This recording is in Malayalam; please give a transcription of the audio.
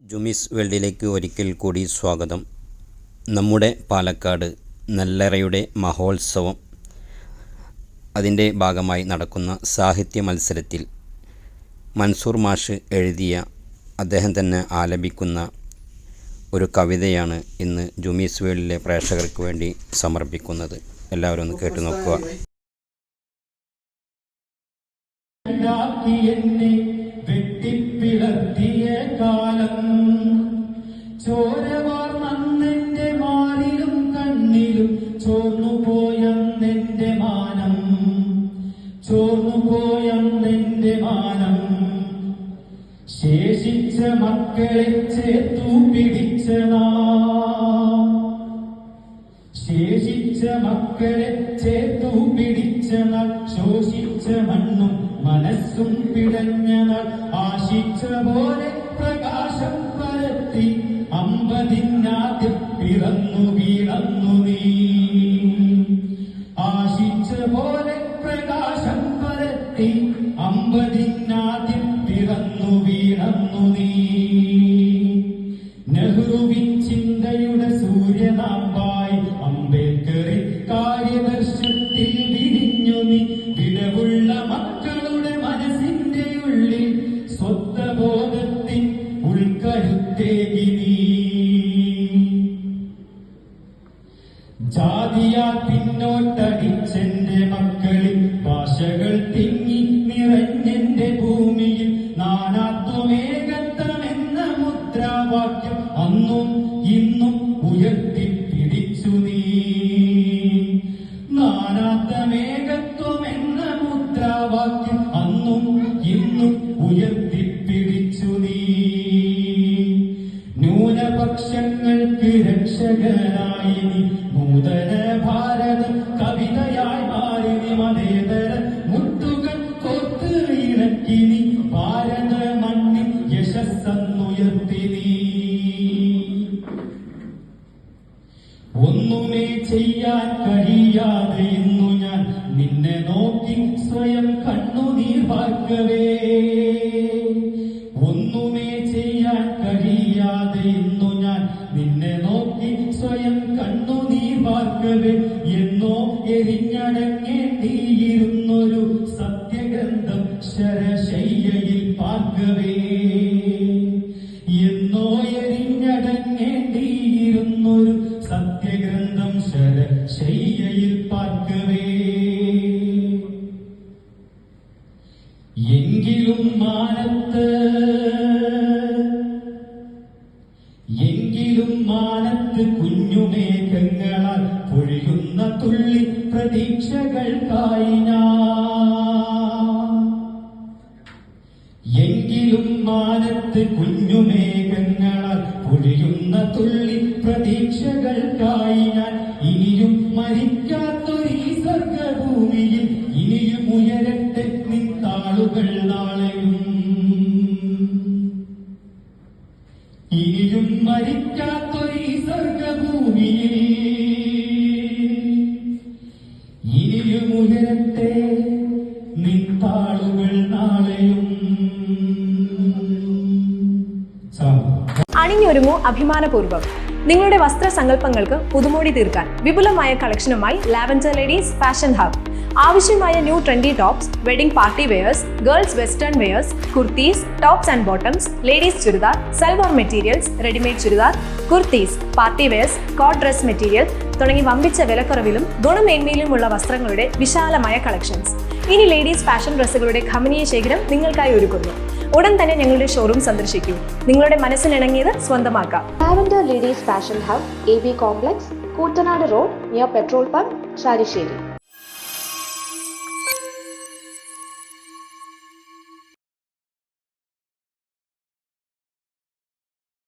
ജുമിസ് വേൾഡിലേക്ക് ഒരിക്കൽ കൂടി സ്വാഗതം. നമ്മുടെ പാലക്കാട് നല്ലറയുടെ മഹോത്സവം അതിന്റെ ഭാഗമായി നടക്കുന്ന സാഹിത്യ മത്സരത്തിൽ മൻസൂർ മാഷ് എഴുതിയ അദ്ദേഹം തന്നെ ആലപിക്കുന്ന ഒരു കവിതയാണ് ഇന്ന് ജുമീസ് വേൾഡിലെ പ്രേക്ഷകർക്ക് വേണ്ടി സമർപ്പിക്കുന്നത്. എല്ലാവരും ഒന്ന് കേട്ടു നോക്കുക. മാറിലും കണ്ണിലും മാനം. മാനം. മക്കളെ മക്കളെ ശോഷിച്ച മണ്ണും മനസ്സും പിടഞ്ഞ ആശിച്ച പോലെ പോലെ പ്രകാശം പരത്തി അമ്പതിനാദ്യം പിറന്നു വീണന്നു നീ. നെഹ്റുവിൻ ചിന്തയുടെ സൂര്യനാമ്പായി അംബേദ്കറിൻ കാര്യദർശത്തിൽ വിരിഞ്ഞു നീ. വിടവുള്ള മക്കളുടെ മനസ്സിന്റെ ഉള്ളിൽ സ്വത്വബോധത്തിൻ ഉൾക്കരുത്തേകി നീ. ജാതിയാ പിന്നോട്ടടിച്ചെന്റെ ഭൂമിയിൽ നാനാത്വമേകത്വമെന്ന മുദ്രാവാക്യം അന്നും ഇന്നും ഉയർത്തിപ്പിടിച്ചു നീ. നാനാത്വമേകത്വമെന്ന മുദ്രാവാക്യം അന്നും ഇന്നും ഉയർത്തിപ്പിടിച്ചു നീ. ന്യൂനപക്ഷങ്ങൾക്ക് രക്ഷകനായി നീ. നൂതന ഭാരത കവിതയായി മാറി നീ. മതേതര ചെയ്യാൻ കഴിയാതെ ഇന്നു ഞാൻ. നിന്നെ നോക്കി സ്വയം കണ്ണുനീർ വാർക്കവേ ഒന്നുമേ ചെയ്യാൻ കഴിയാതെ ഇന്നു ഞാൻ. നിന്നെ നോക്കി സ്വയം കണ്ണുനീർ വാർക്കവേ എന്നോ എരിഞ്ഞടങ്ങേണ്ടിയിരുന്നൊരു സത്യഗ്രന്ഥം ശരശയ്യയിൽ പാർക്കവേ. തുള്ളി പ്രതീക്ഷകൾക്കായി ഞാൻ. എങ്കിലും മാനത്ത് കുഞ്ഞുമേഘങ്ങളാൽ പൊഴിയുന്ന തുള്ളി പ്രതീക്ഷകൾക്കായി ഞാൻ. ഇനിയും മരിക്കാത്തൊരീ സ്വർഗഭൂമിയിൽ ഇനിയും ഉയരട്ടെ നിത്താളുകൾ നാളെയും. ഇനിയും മരിക്കാത്തൊരീ നിത്താളുകൾ നാളെയും. അണിഞ്ഞൊരുങ്ങൂ അഭിമാനപൂർവം. നിങ്ങളുടെ വസ്ത്ര വസ്ത്രസങ്കല്പങ്ങൾക്ക് പുതുമോടി തീർക്കാൻ വിപുലമായ കളക്ഷനുമായി ലാവൻഡർ ലേഡീസ് ഫാഷൻ ഹബ് ആവശ്യമായ new trendy tops wedding party wears girls western wears kurtis tops and bottoms ladies churidar salwar materials readymade churidar kurtis party wears coat dress material തുടങ്ങി വമ്പിച്ച വിലക്കുറവിലും ഗുണമേന്മയിലുമുള്ള വസ്ത്രങ്ങളുടെ വിശാലമായ കളക്ഷൻസ് ഇനി ലേഡീസ് ഫാഷൻ ഡ്രസ്സുകളുടെ ഖമനീയ ശേഖരം നിങ്ങൾക്കായി ഒരുക്കുന്നു. ഉടൻ തന്നെ ഞങ്ങളുടെ ഷോറൂം സന്ദർശിക്കൂ. നിങ്ങളുടെ മനസ്സിനിണങ്ങിയത് സ്വന്തമാക്കാം. Ladies fashion hub A B complex Koottanad road near petrol pump Charisheri.